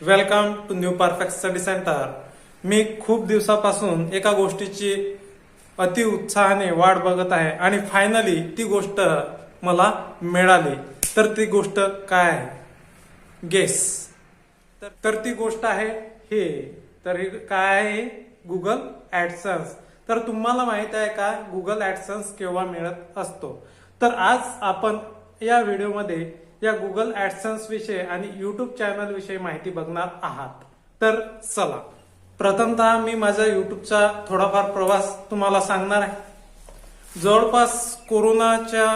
Welcome to new perfect study centre मी खूप दिवसापासून एका गोष्टीची अति उत्साहाने वाट बघत आहे आणि फायनली ती गोष्ट मला मिळाली. तर ती गोष्ट काय आहे? गेस तर तर ती गोष्ट आहे हे. तर हे काय आहे गुगल ऍडसन्स तर तुम्हाला माहीत आहे का गुगल ऍडसन्स केव्हा मिळत असतो? तर आज आपण या व्हिडिओमध्ये या गुगल ऍडसन्स विषयी आणि युट्यूब चॅनल विषयी माहिती बघणार आहात. तर चला प्रथमतः मी माझा युट्यूबचा थोडाफार प्रवास तुम्हाला सांगणार आहे. जवळपास कोरोनाच्या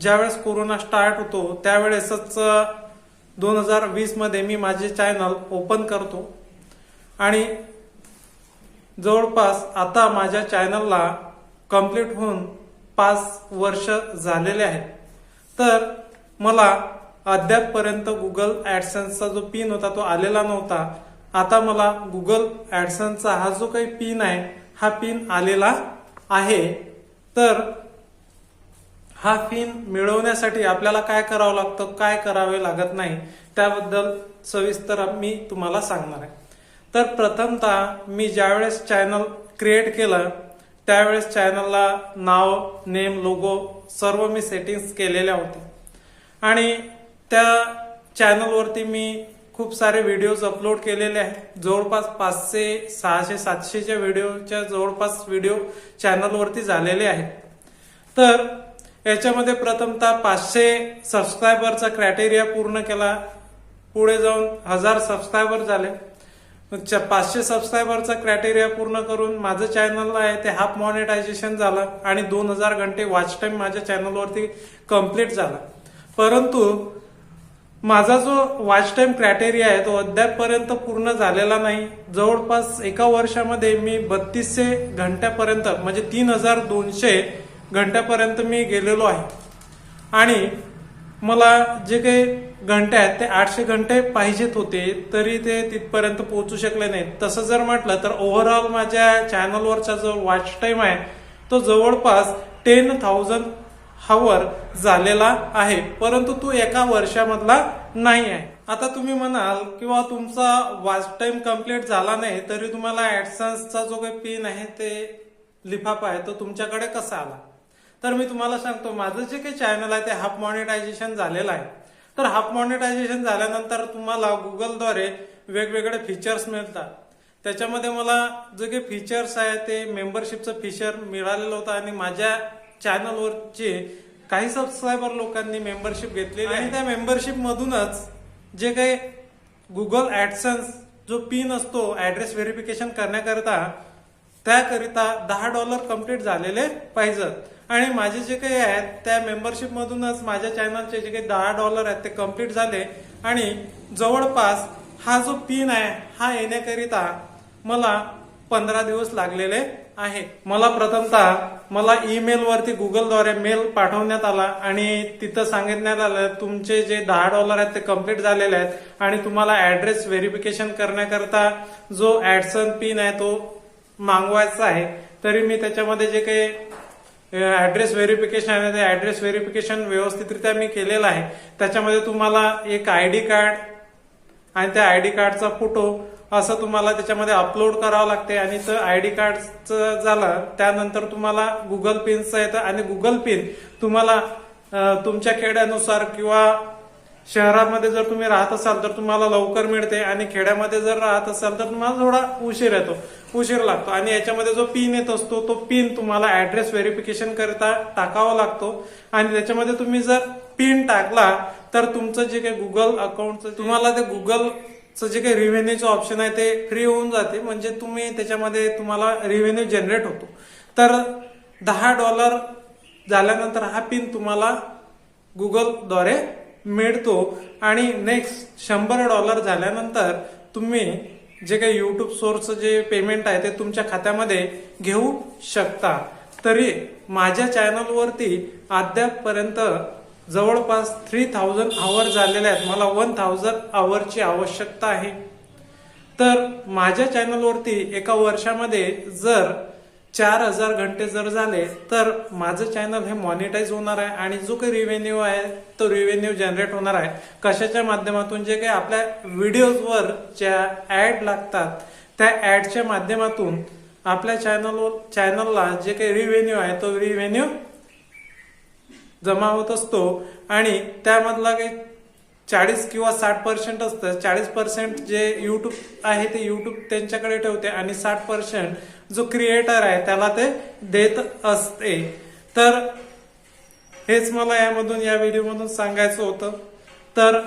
ज्यावेळेस कोरोना स्टार्ट होतो त्यावेळेसच दोन हजार वीसमध्ये मी माझे चॅनल ओपन करतो. आणि जवळपास आता माझ्या चॅनलला कंप्लीट होऊन पाच वर्ष झालेले आहेत. तर मला अद्यापपर्यंत गुगल ऍडसन्सचा जो पिन होता तो आलेला नव्हता. आता मला गुगल ऍडसन्सचा हा जो काही पिन आहे हा पिन आलेला आहे. तर हा पिन मिळवण्यासाठी आपल्याला काय करावं लागतं काय करावे लागत नाही त्याबद्दल सविस्तर मी तुम्हाला सांगणार आहे. तर प्रथमतः मी ज्यावेळेस चॅनल क्रिएट केलं त्यावेळेस चॅनलला नाव नेम लोगो सर्व मी सेटिंग्स केलेल्या होत्या. आणि त्या चॅनलवरती मी खूप सारे व्हिडिओज अपलोड केलेले आहेत. जवळपास पाचशे सहाशे सातशेच्या व्हिडिओच्या जवळपास व्हिडिओ चॅनलवरती झालेले आहेत. तर याच्यामध्ये प्रथमतः पाचशे सबस्क्रायबरचा क्रायटेरिया पूर्ण केला. पुढे जाऊन हजार सबस्क्रायबर झाले. पाचशे सबस्क्रायबरचा क्रायटेरिया पूर्ण करून माझं चॅनल आहे ते हाफ मॉनिटायझेशन झालं आणि दोन हजार घंटे वॉच टाइम माझ्या चॅनलवरती कंप्लीट झाला. परंतु माझा जो वॉच टाईम क्रायटेरिया आहे तो अद्यापपर्यंत पूर्ण झालेला नाही. जवळपास एका वर्षामध्ये मी बत्तीसशे घंट्यापर्यंत म्हणजे तीन हजार दोनशे घंट्यापर्यंत मी गेलेलो आहे. आणि मला जे काही घंटे आहेत ते आठशे घंटे पाहिजेत होते तरी ते तिथपर्यंत पोहोचू शकले नाहीत. तसं जर म्हटलं तर ओव्हरऑल माझ्या चॅनलवरचा जो वॉच टाइम आहे तो जवळपास टेन थाउजंड हावर झालेला आहे. परंतु तो एका वर्षामधला नाही आहे. आता तुम्ही म्हणाल किंवा तुमचा वॉच टाइम कंप्लीट झाला नाही तरी तुम्हाला ऍडसन्सचा जो काही पिन आहे ते लिफाफा आहे तो तुमच्याकडे कसा आला? तर मी तुम्हाला सांगतो माझं जे काही चॅनल आहे ते हाफ मॉनिटायझेशन झालेलं आहे. तर हाफ मॉनिटायझेशन झाल्यानंतर तुम्हाला गुगलद्वारे वेगवेगळे फीचर्स मिळतात. त्याच्यामध्ये मला जे काही फीचर्स आहे ते मेंबरशिपचं फीचर मिळालेलं होतं आणि माझ्या चॅनलवरचे काही सबस्क्रायबर लोकांनी मेंबरशिप घेतलेली आणि त्या मेंबरशिप मधूनच जे काही गुगल ऍडसन्स जो पिन असतो ऍड्रेस व्हेरिफिकेशन करण्याकरिता त्याकरिता दहा डॉलर कंप्लीट झालेले पाहिजेत आणि माझे जे काही आहेत त्या मेंबरशिप मधूनच माझ्या चॅनलचे जे काही दहा डॉलर आहेत ते कंप्लीट झाले. आणि जवळपास हा जो पिन आहे हा येण्याकरिता मला पंधरा दिवस लागलेले आहे. मला प्रथमतः मला ईमेल वरती गुगलद्वारे मेल पाठवण्यात आला आणि तिथं सांगितण्यात आलं तुमचे जे दहा डॉलर आहेत ते कंप्लीट झालेले आहेत आणि तुम्हाला ऍड्रेस व्हेरिफिकेशन करण्याकरता जो ऍडसन पिन आहे तो मागवायचा आहे. तरी मी त्याच्यामध्ये जे काही ऍड्रेस व्हेरिफिकेशन आहे ते ऍड्रेस व्हेरिफिकेशन व्यवस्थितरित्या मी केलेलं आहे. त्याच्यामध्ये तुम्हाला एक आय डी कार्ड आणि त्या आय डी कार्डचा फोटो असं तुम्हाला त्याच्यामध्ये अपलोड करावं लागते. आणि तर आय डी कार्डचं झालं त्यानंतर तुम्हाला गुगल पिनचं येतं. आणि गुगल पिन तुम्हाला तुमच्या खेड्यानुसार किंवा शहरामध्ये जर तुम्ही राहत असाल तर तुम्हाला लवकर मिळते. आणि खेड्यामध्ये जर राहत असाल तर तुम्हाला थोडा उशीर येतो. उशीर लागतो. आणि याच्यामध्ये जो पिन येत असतो तो पिन तुम्हाला ऍड्रेस व्हेरिफिकेशन करता टाकावा लागतो. आणि त्याच्यामध्ये तुम्ही जर पिन टाकला तर तुमचं जे काही गुगल अकाउंटचं तुम्हाला ते गुगल जे काही रिव्हेन्यूचं ऑप्शन आहे ते फ्री होऊन जाते. म्हणजे तुम्ही त्याच्यामध्ये तुम्हाला रेव्हेन्यू जनरेट होतो. तर दहा डॉलर झाल्यानंतर हा पिन तुम्हाला गुगलद्वारे मिळतो. आणि नेक्स्ट शंभर डॉलर झाल्यानंतर तुम्ही जे काही युट्यूब सोर्स जे पेमेंट आहे ते तुमच्या खात्यामध्ये घेऊ शकता. तरी माझ्या चॅनलवरती अद्यापपर्यंत जवळपास थ्री थाउजंड आवर झालेले आहेत. मला वन थाउजंड आवरची आवश्यकता आहे. तर माझ्या चॅनलवरती एका वर्षामध्ये जर चार हजार घंटे जर झाले तर माझं चॅनल हे मॉनिटाईज होणार आहे आणि जो काही रिव्हेन्यू आहे तो रिव्हेन्यू जनरेट होणार आहे. कशाच्या माध्यमातून? जे काही आपल्या व्हिडिओजवर ज्या ॲड लागतात त्या ॲडच्या माध्यमातून आपल्या चॅनलवर चॅनलला जे काही रिव्हेन्यू आहे तो रिव्हेन्यू जमा होत असतो आणि त्यामधला काही चाळीस किंवा साठ पर्सेंट असतं. चाळीस पर्सेंट जे युट्यूब आहे ते युट्यूब त्यांच्याकडे ठेवते आणि साठ पर्सेंट जो क्रिएटर आहे त्याला ते देत असते. तर हेच मला यामधून या व्हिडिओमधून सांगायचं होतं. तर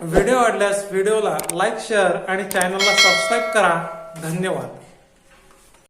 व्हिडिओ आवडल्यास व्हिडिओला लाईक शेअर आणि चॅनलला सबस्क्राईब करा. धन्यवाद.